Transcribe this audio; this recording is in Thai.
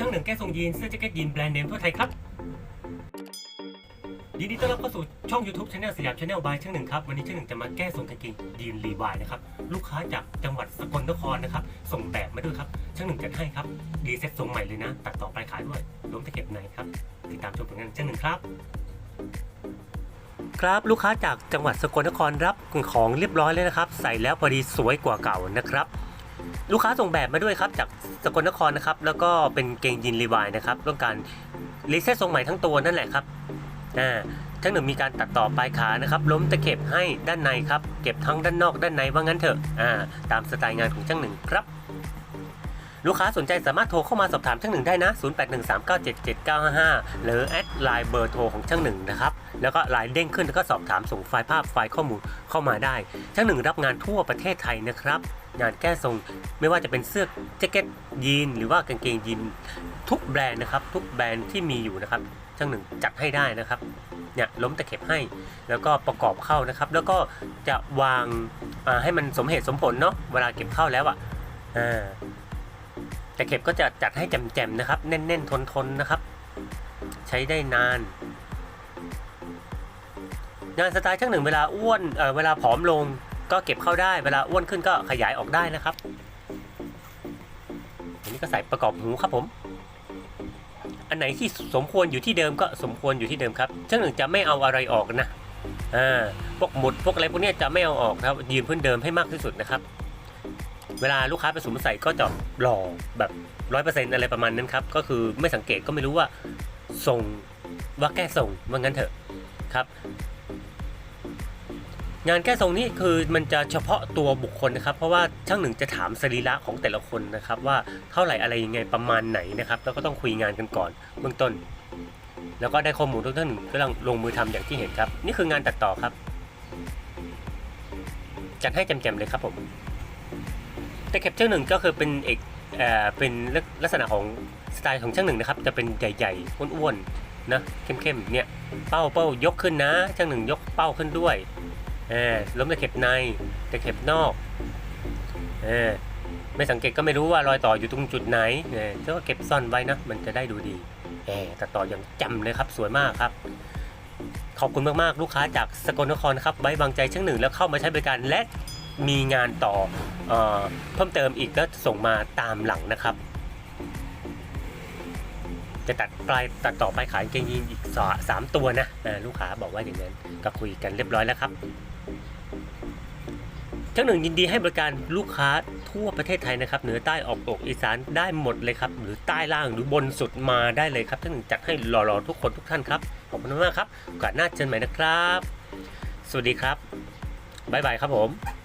ช่างหนึ่งแก้ทรงยีนเสื้อแจ็คเก็ตยีนแบรนด์เนมทั่วไทยครับยินดีต้อนรับเข้าสู่ช่อง YouTube Channel สยาม Channel by ช่างหนึ่งครับ วันนี้ช่างหนึ่งจะมาแก้ทรงกางเกงยีนรีวายนะครับ ลูกค้าจากจังหวัดสกลนครนะครับ ส่งแบบมาด้วยครับ ช่างหนึ่งจัดให้ครับ ดีเซ็ตทรงใหม่เลยนะ ตัดต่อปลายขายด้วยล้มตะเข็บในครับ ติดตามชมผลงานช่างหนึ่งครับครับลูกค้าจากจังหวัดสกลนครรับของเรียบร้อยเลยนะครับ ใส่แล้วพอดีสวยกว่าเก่านะครับ ลูกค้าส่งแบบมาด้วยครับจากสกลนครนะครับ แล้วก็เป็นเกงยีนรีวายนะครับต้องการรีเซ็ตทรงใหม่ทั้งตัวนั่นแหละครับอ่าทั้งหนึ่งมีการตัดต่อปลายขานะครับ ล้มตะเข็บให้ด้านในครับ เก็บทั้งด้านนอกด้านในว่างั้นเถอะอ่าตามสไตล์งานของช่างหนึ่งครับ ลูกค้าสนใจสามารถโทรเข้ามาสอบถามช่างหนึ่งได้นะ 0813977955 หรือแอดไลน์เบอร์โทรของช่างหนึ่งนะครับ แล้วก็ไลน์เด้งขึ้นแล้วก็สอบถามส่งไฟล์ภาพไฟล์ข้อมูลเข้ามาได้ ช่างหนึ่งรับงานทั่วประเทศไทยนะครับงานแก้ทรงไม่ว่าจะเป็นเสื้อแจ็คเก็ตยีนหรือว่ากางเกงยีนทุกแบรนด์นะครับ ทุกแบรนด์ที่มีอยู่นะครับช่างหนึ่งจัดให้ได้นะครับเนี่ยล้มตะเข็บให้ แล้วก็ประกอบเข้านะครับ แล้วก็จะวางาให้มันสมเหตุสมผลเนาะเวลาเก็บเข้าแล้วอะอ่าตะเข็บก็จะจัดให้แจ่มๆนะครับ แน่นๆ ทนๆนะครับ ใช้ได้นาน งานสไตล์ช่างหนึ่งเวลาอ้วนเออเวลาผอมลงก็เก็บเข้าได้เวลาอ้วนขึ้นก็ขยายออกได้นะครับอันนี้ก็ใส่ประกอบหูครับผม อันไหนที่สมควรอยู่ที่เดิมก็สมควรอยู่ที่เดิมครับช่างหนึ่งจะไม่เอาอะไรออกนะอ่าพวกหมุดพวกอะไรพวกนี้จะไม่เอาออกครับยืนพื้นเดิมให้มากที่สุดนะครับ เวลาลูกค้าไปสวมใส่ก็จะหล่อแบบร้อยเปอร์เซ็นต์อะไรประมาณนั้นครับ ก็คือไม่สังเกตก็ไม่รู้ว่าทรงว่าแก้ทรงว่างั้นเถอะครับ งานแก้ทรงนี้คือมันจะเฉพาะตัวบุคคลนะครับ เพราะว่าช่างหนึ่งจะถามสรีระของแต่ละคนนะครับ ว่าเท่าไหร่อะไรยังไงประมาณไหนนะครับแล้วก็ต้องคุยงานกันก่อนเบื้องต้น แล้วก็ได้ข้อมูลทุกท่านก็ต้องลงมือทำอย่างที่เห็นครับ นี่คืองานตัดต่อครับ จัดให้แจ่มๆเลยครับผม แต่เข็บช่างหนึ่งก็คือเป็นเอกเอ่อเป็นลักษณะของสไตล์ของช่างหนึ่งนะครับจะเป็นใหญ่ๆอ้วนๆนะเข้มๆเนี่ยเป้าเป้ายกขึ้นนะช่างหนึ่งยกเป้าขึ้นด้วยเออล้มตะเข็บในตะเข็บนอกเออไม่สังเกตก็ไม่รู้ว่ารอยต่ออยู่ตรงจุดไหนเออก็เก็บซ่อนไว้นะมันจะได้ดูดีเออตัดต่ออย่างจำเลยครับสวยมากครับ ขอบคุณมากๆลูกค้าจากสกลนครครับไว้วางใจช่างหนึ่งแล้วเข้ามาใช้บริการและ มีงานต่อเออเพิ่มเติมอีกก็ส่งมาตามหลังนะครับ จะตัดปลายตัดต่อไปขายกางเกงยีนอีกสาสามตัวนะลูกค้าบอกว่าอย่างนั้นก็คุยกันเรียบร้อยแล้วครับช่างหนึ่งยินดีให้บริการลูกค้าทั่วประเทศไทยนะครับเหนือใต้ออกตกอีสานได้หมดเลยครับหรือใต้ล่างหรือบนสุดมาได้เลยครับช่างหนึ่งจัดให้หล่อๆทุกคนทุกท่านครับขอบคุณมากครับโอกาสหน้าเจอกันใหม่นะครับ สวัสดีครับบ๊ายบายครับผม